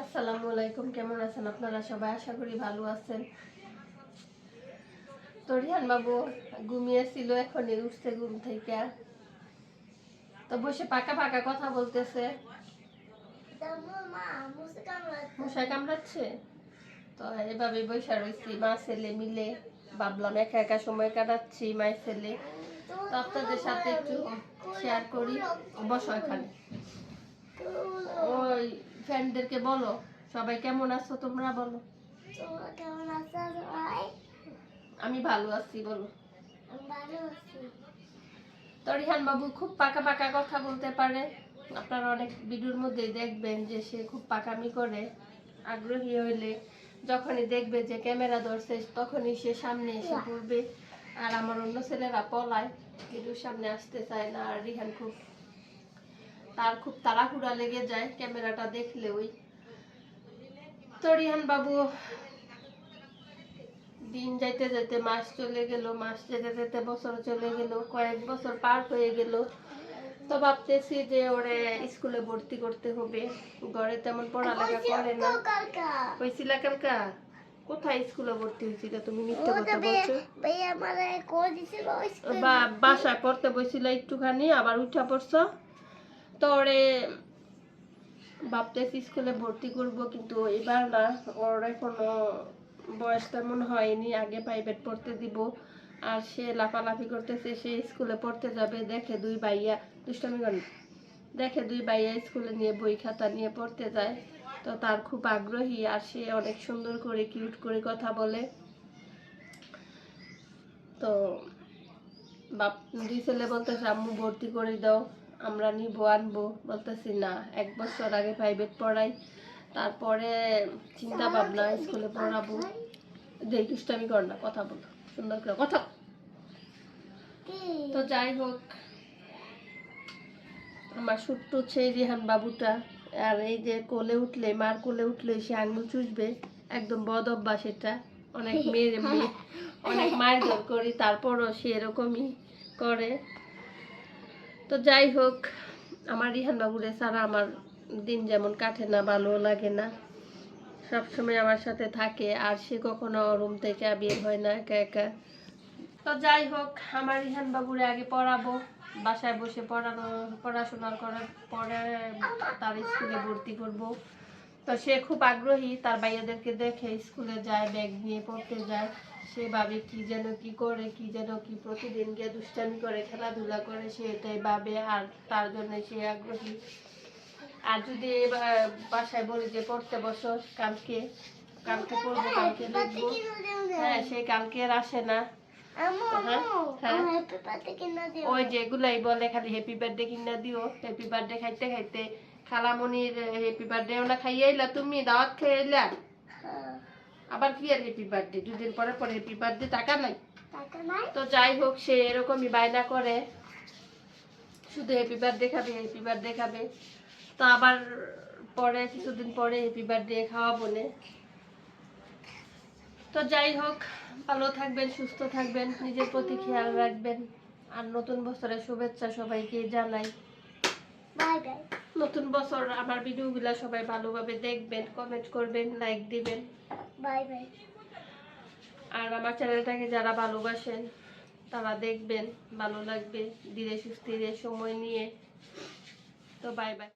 আসসালামু আলাইকুম, কেমন আছেন আপনারা? সবাই আশা করি ভালো আছেন। তো রিহান বাবু, ঘুমিয়েছিল এখনই, উঠছে ঘুম থেকে। তো বসে পাকা পাকা কথা বলতেছে। মশাই কামড়াচ্ছে? তো এভাবে বসে রয়েছি মা, ছেলে মিলে। ভাবলাম একা একা সময় কাটাচ্ছি, মায়ের ছেলে। তো আপনাদের সাথে একটু শেয়ার করি। বসো এখানে। ওই ফ্রেন্ডদেরকে বলো সবাই কেমন আছো তোমরা বলো। আমি ভালো আছি বলো। তো রিহান বাবু খুব পাকা পাকা কথা বলতে পারে। আপনারা অনেক ভিডিওর মধ্যে দেখবেন যে সে খুব পাকামি করে আগ্রহী হইলে যখনই দেখবে যে ক্যামেরা ধরছে তখনই সে সামনে এসে পড়বে আর আমার অন্য ছেলেরা পলায় ভিডিওর সামনে আসতে চায় না। আর রিহান খুব তার খুব তাড়াহুড়া লেগে যায় ক্যামেরাটা দেখলে ওই। তো রিহান বাবু দিন যাইতে যাইতে মাস চলে গেল মাস যেতে যেতে বছর চলে গেল কয়েক বছর পার হয়ে গেল। তো ভাবতেছি যে ওরে স্কুলে ভর্তি করতে হবে। ঘরে তেমন পড়ালেখা করে না। হয়েছিল কালকা কোথায় স্কুলে ভর্তি হয়েছিল তুমি মিথ্যে কথা বলছো? বা বাসায় পড়তে বসছিল একটুখানি আবার উঠা পড়ছো? তো ওরে ভাবতেছি স্কুলে ভর্তি করব, কিন্তু এবার না, ওর এখনও বয়স তেমন হয়নি, আগে প্রাইভেট পড়তে দিব। আর সে লাফালাফি করতেছে, সে স্কুলে পড়তে যাবে, দেখে দুই ভাইয়া দুষ্টামি করেন দেখে দুই ভাইয়া স্কুলে নিয়ে বই খাতা নিয়ে পড়তে যায়। তো তার খুব আগ্রহী, আর সে অনেক সুন্দর করে কিউট করে কথা বলে। তো বাপ, দুই ছেলে বলতেছে, আম্মু, ভর্তি করে দাও। আমরা নিবো, আনব। বলতেছি, না, এক বছর আগে প্রাইভেট পড়াই। তারপরে চিন্তা ভাবনা, স্কুলে পড়াবো। দেই দুষ্টামি কর না, কথা বলো, সুন্দর করে, কথা তো যাই হোক, আমার ছোট্ট ছেলে রিহান বাবুটা, আর এই যে কোলে উঠলে, মার কোলে উঠলে সে আঙুল চুষবে, একদম বদ অভ্যাস এটা। অনেক মেয়ের মেয়ে, অনেক মায়ের জোর করি, তারপরও সে এরকমই করে। তো যাই হোক, আমার রিহান বাবুরে ছাড়া আমার দিন যেমন কাটে না ভালো লাগে না। সবসময় আমার সাথে থাকে, আর সে কখনো রুম থেকে বের হয় না একা একা। তো যাই হোক, আমার রিহান বাবুরে আগে পড়াবো, বাসায় বসে পড়ানো, পড়াশোনা করার পরে তার স্কুলে ভর্তি করব। তো সে খুব আগ্রহী তার ভাইয়াদেরকে দেখে স্কুলে যায় ব্যাগ নিয়ে পড়তে যায়। সে ভাবে কি যেন কি করে কি যেন কি প্রতিদিন গিয়ে দুষ্টামি করে খেলাধুলা করে সে এটাই ভাবে আর তার জন্য সে আগ্রহী। আর যদি বাসায় বলি যে পড়তে বসো কালকে কালকে পড়ব কালকে লিখব। হ্যাঁ সে কালকে আর আসে না। ওই যেগুলাই বলে খালি হ্যাপি বার্থডে কিনা দিও। হ্যাপি বার্থডে খাইতে খাইতে খালামণির হ্যাপি বার্থডে ওনা খাইয়াইলা তুমি দাওয়াত খাইয়াইলা আবার কি আর হ্যাপি বার্থডে দুদিন পরে পরে হ্যাপি বার্থডে টাকা নাই? তো যাই হোক সে এরকমই বায়না করে। শুধু হ্যাপি বার্থডে খাবে হ্যাপি বার্থডে খাবে। তো আবার পরে কিছুদিন পরে হ্যাপি বার্থডে খাওয়া বলে তো যাই হোক ভালো থাকবেন সুস্থ থাকবেন নিজের প্রতি খেয়াল রাখবেন। আর নতুন বছরের শুভেচ্ছা সবাইকে জানাই। বাই বাই নতুন বছর আমার ভিডিওগুলো সবাই ভালোভাবে দেখবেন কমেন্ট করবেন লাইক দিবেন। বাই বাই আর আমার চ্যানেলটাকে যারা ভালোবাসেন তারা দেখবেন ভালো লাগবে। ধীরে সুস্থিরে সময় নিয়ে। তো বাই বাই